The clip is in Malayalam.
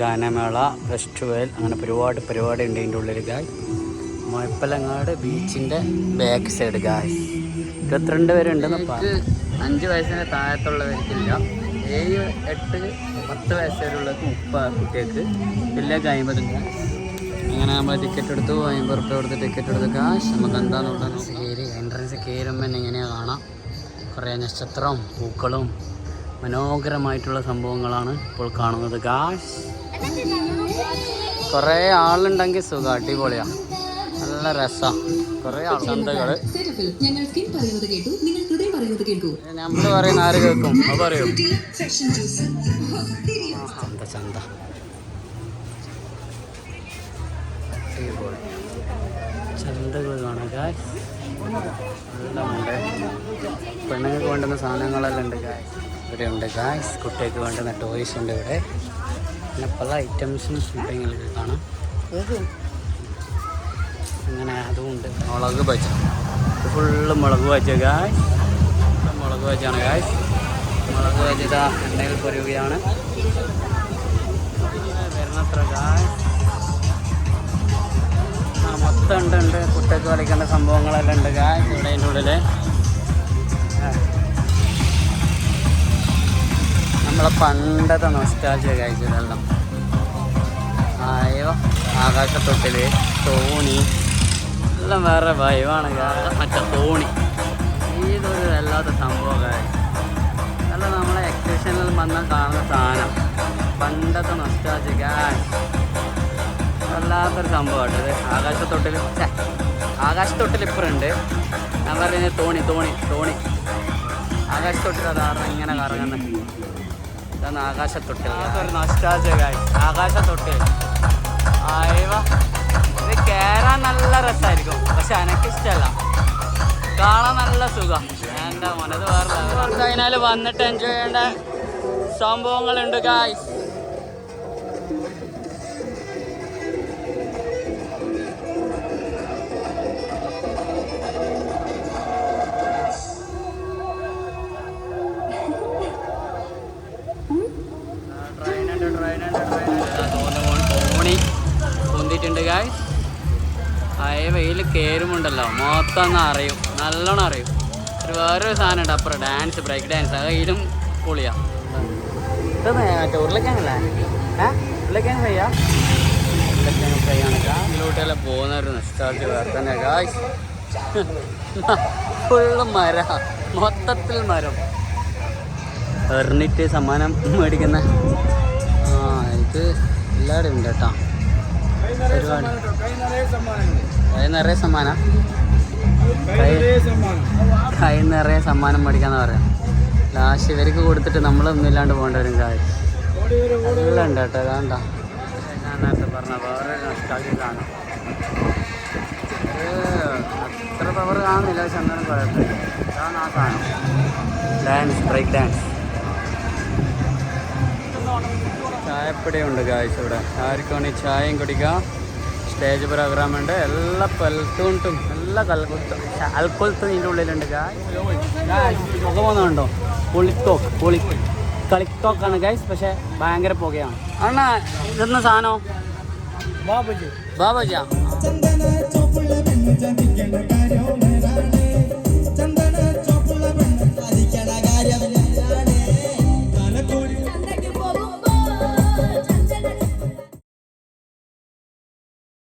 ഗാനമേള ഫെസ്റ്റിവൽ അങ്ങനെ ഒരുപാട് പരിപാടി ഉണ്ട് ഇതിന്റെ ഉള്ളിൽ ഗായ് മുഴപ്പലങ്ങാട് ബീച്ചിന്റെ ബാക്ക് സൈഡ് ഗായ് ഇരുപത്തിരണ്ട് പേരുണ്ടെന്ന് അഞ്ച് വയസ്സിന് താഴത്തുള്ളവർക്കില്ല ഏഴ് എട്ട് പത്ത് വയസ്സ് വരെയുള്ളവർക്ക് മുപ്പത് കുട്ടികൾക്ക്. വലിയ അമ്പത് അങ്ങനെ നമ്മൾ ടിക്കറ്റ് എടുത്തു അമ്പത് റുപ്യ കൊടുത്ത് ടിക്കറ്റ് എടുത്ത്. കാശ് നമുക്ക് എന്താണെന്നുള്ളത് കയറി എൻട്രൻസ് കയറുമ്പോൾ തന്നെ ഇങ്ങനെയാണ് കാണാം? കുറേ നക്ഷത്രവും പൂക്കളും മനോഹരമായിട്ടുള്ള സംഭവങ്ങളാണ് ഇപ്പോൾ കാണുന്നത് കാശ് കുറേ ആളുണ്ടെങ്കിൽ സുഖം അടിപൊളിയാ. നല്ല രസാ. കുറേ ആൾ ചന്തകൾ നമ്മൾ പറയുന്ന ആര് കേൾക്കും? അത് പറയൂ. ചന്ത? ചന്ത. ചന്തകൾ കാണാം ഗായ്സ് ഉണ്ട് പെണ്ണുങ്ങൾക്ക് വേണ്ടുന്ന സാധനങ്ങളെല്ലാം ഉണ്ട് ഗായ്സ് ഇവിടെ ഉണ്ട് ഗായ്സ് കുട്ടികൾക്ക് വേണ്ടുന്ന ടോയ്സ് ഉണ്ട് ഇവിടെ. പിന്നെ പല ഐറ്റംസും ഷൂട്ടിങ്ങൾക്ക് കാണാം. അങ്ങനെ അതും ഉണ്ട്. മുളക് പച്ച. ഫുള്ള് മുളക് പച്ച ഗായ്സ് മുളക് പച്ചാണ് ഗായ്സ് മുളക് പച്ചത എണ്ണയിൽ പൊരുകയാണ് വരുന്നത്ര ഗായ്സ് മൊത്തം ഉണ്ട് ഉണ്ട്. കുട്ടക്ക് കളിക്കേണ്ട സംഭവങ്ങളെല്ലാം ഉണ്ട് ഗായ്സ് ഇവിടെ ഉള്ളിൽ നമ്മളെ പണ്ടത്തെ നൊസ്റ്റാൾജിയ ഗായ്സ് ഇതെല്ലാം. ആയോ? ആകാശത്തൊട്ടിൽ തോണി. എല്ലാം വേറെ ഭയമാണ് മറ്റേ തോണി. ഇതൊരു വല്ലാത്ത സംഭവം ഗായ്സ് അല്ല നമ്മളെ എക്സിബിഷനിൽ വന്നാൽ കാണുന്ന സാധനം. പണ്ടത്തെ നൊസ്റ്റാൾജി കാഴ്ച വല്ലാത്തൊരു സംഭവമാണ് ഇത്. ആകാശത്തൊട്ടിൽ ആകാശത്തൊട്ടിൽ ഇപ്പറുണ്ട് ഞാൻ പറയുന്നത് തോണി തോണി തോണി. ആകാശത്തൊട്ടിൽ അതാണ് ഇങ്ങനെ കറങ്ങുന്നത് ഇതാണ് ഇത് കയറാൻ നല്ല രസമായിരിക്കും പക്ഷെ എനക്കിഷ്ടമല്ല കാണാൻ നല്ല സുഖം. എന്താ മനത് വേറെ കഴിഞ്ഞാൽ വന്നിട്ട് എൻജോയ് ചെയ്യേണ്ട സംഭവങ്ങളുണ്ട് ഗായ്സ് പൊന്തിട്ടുണ്ട് ഗായ്സ് അയ വെയിൽ കയറുമുണ്ടല്ലോ മൊത്തം ഒന്ന് അറിയും. നല്ലോണം അറിയും. ഒരു വേറൊരു സാധനം ഉണ്ട് അപ്പുറം. ഡാൻസ് ബ്രേക്ക് ഡാൻസ് അത് പൊളിയാ. തന്നെ. മര. മൊത്തത്തിൽ മരം. സമ്മാനം മേടിക്കുന്ന ആ ഇത് എല്ലാവരും ഉണ്ട് കേട്ടോ. ഒരുപാട് കൈ നിറയെ സമ്മാനം. കൈ നിറയെ സമ്മാനം? മേടിക്കാന്ന് പറയാം ലാസ്റ്റ് ഇവർക്ക് കൊടുത്തിട്ട് നമ്മളൊന്നും ഇല്ലാണ്ട് പോകേണ്ട വരും കായ് എല്ലാം ഉണ്ട് കേട്ടോ അതാണ്ട ഞാൻ നേരത്തെ പറഞ്ഞ വേറെ നഷ്ടാക്കി കാണും അത്ര പവർ കാണുന്നില്ല പക്ഷെ എന്നാലും കുഴപ്പമില്ല. അതാണ് ആ സാധനം. ഡാൻസ് ബ്രേക്ക് ഡാൻസ് ചായപ്പൊടിയുണ്ട് കാഴ്ച ഇവിടെ. ആർക്കും വേണമെങ്കിൽ ചായയും കുടിക്കാം. സ്റ്റേജ് പ്രോഗ്രാം ഉണ്ട്. എല്ലാ പൽത്തൂണ്ടും എല്ലാ കൽക്കുത്തും അൽക്കൊലത്തും ഇതിന്റെ ഉള്ളിലുണ്ട് ഗായ്സ് പുക പോകുന്നുണ്ടോ പൊളിത്തോക്ക് പൊളി കളിത്തോക്കാണ് ഗൈസ് പക്ഷെ ഭയങ്കര പുകയാണ്. അണ്ണാ ഇതെന്ന സാധനം? ബാബുജി. ബാബുജിയാ